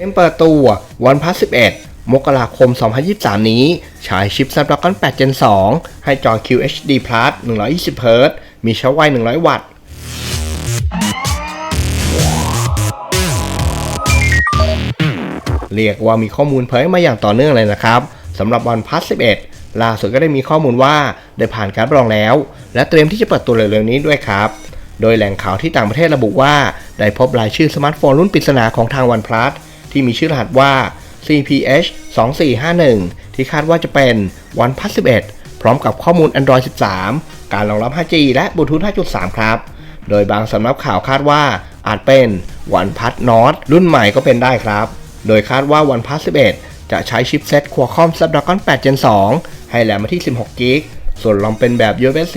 เล่มเปิดตัววันพัส11มกราคม 2023 นี้ฉายชิป Snapdragon 8 Gen 2 ให้จอ QHD Plus 120 Hz มีชาร์จไว 100 วัตต์ เรียกว่ามีข้อมูลเผยมาอย่างต่อเนื่องเลยนะครับสำหรับวันพัส11 ล่าสุดก็ได้มีข้อมูลว่าได้ผ่านการรับรองแล้ว และเตรียมที่จะเปิดตัวเร็วๆนี้ด้วยครับ โดยแหล่งข่าวที่ต่างประเทศระบุว่า ได้พบรายชื่อสมาร์ทโฟนรุ่นปริศนาของทาง OnePlus ที่มีชื่อรหัสว่า CPH 2451ที่คาดว่าจะเป็น OnePlus 11 พร้อมกับข้อมูล Android 13 การรองรับ 5G และ Bluetooth 5.3 ครับ โดยบางสำนักข่าวคาดว่าอาจเป็น OnePlus Nord รุ่นใหม่ก็เป็นได้ครับ โดยคาดว่า OnePlus 11 จะใช้ชิปเซ็ต Qualcomm Snapdragon 8 Gen 2 ให้แรมมาที่ 16 g b ส่วนรอมเป็นแบบ USB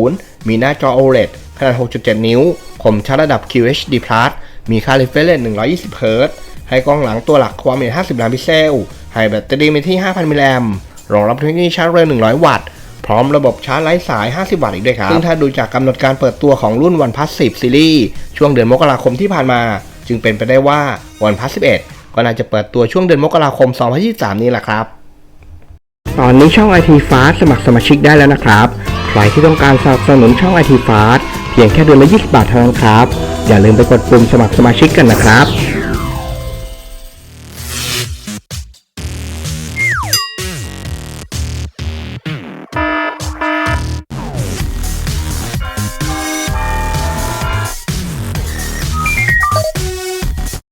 4.0 มีหน้าจอ OLED ขนาด 6.7 นิ้ว คมชัดระดับ QHD+ มีค่า refresh rate 120 Hz ให้กล้องหลังตัวหลักความละเอียด50 ล้านพิกเซล ให้แบตเตอรี่มีที่ 5,000 มิลลิแอมป์รองรับเทคโนโลยีชาร์จเร็ว 100 วัตต์ พร้อมระบบชาร์จไร้สาย 50 วัตต์อีกด้วยครับ ซึ่งถ้าดูจากกำหนดการเปิดตัวของรุ่น OnePlus 10ซีรีส์ช่วงเดือนมกราคมที่ผ่านมา จึงเป็นไปได้ว่า OnePlus 11ก็น่าจะเปิดตัวช่วงเดือนมกราคม 2023 นี้แหละครับ ตอนนี้ช่อง IT Fast สมัครสมาชิกได้แล้วนะครับ ใครที่ต้องการสนับสนุนช่อง IT Fast เพียงแค่เดือนละ 20 บาทเท่านั้นครับ อย่าลืมไปกดปุ่มสมัครสมาชิกกันนะครับ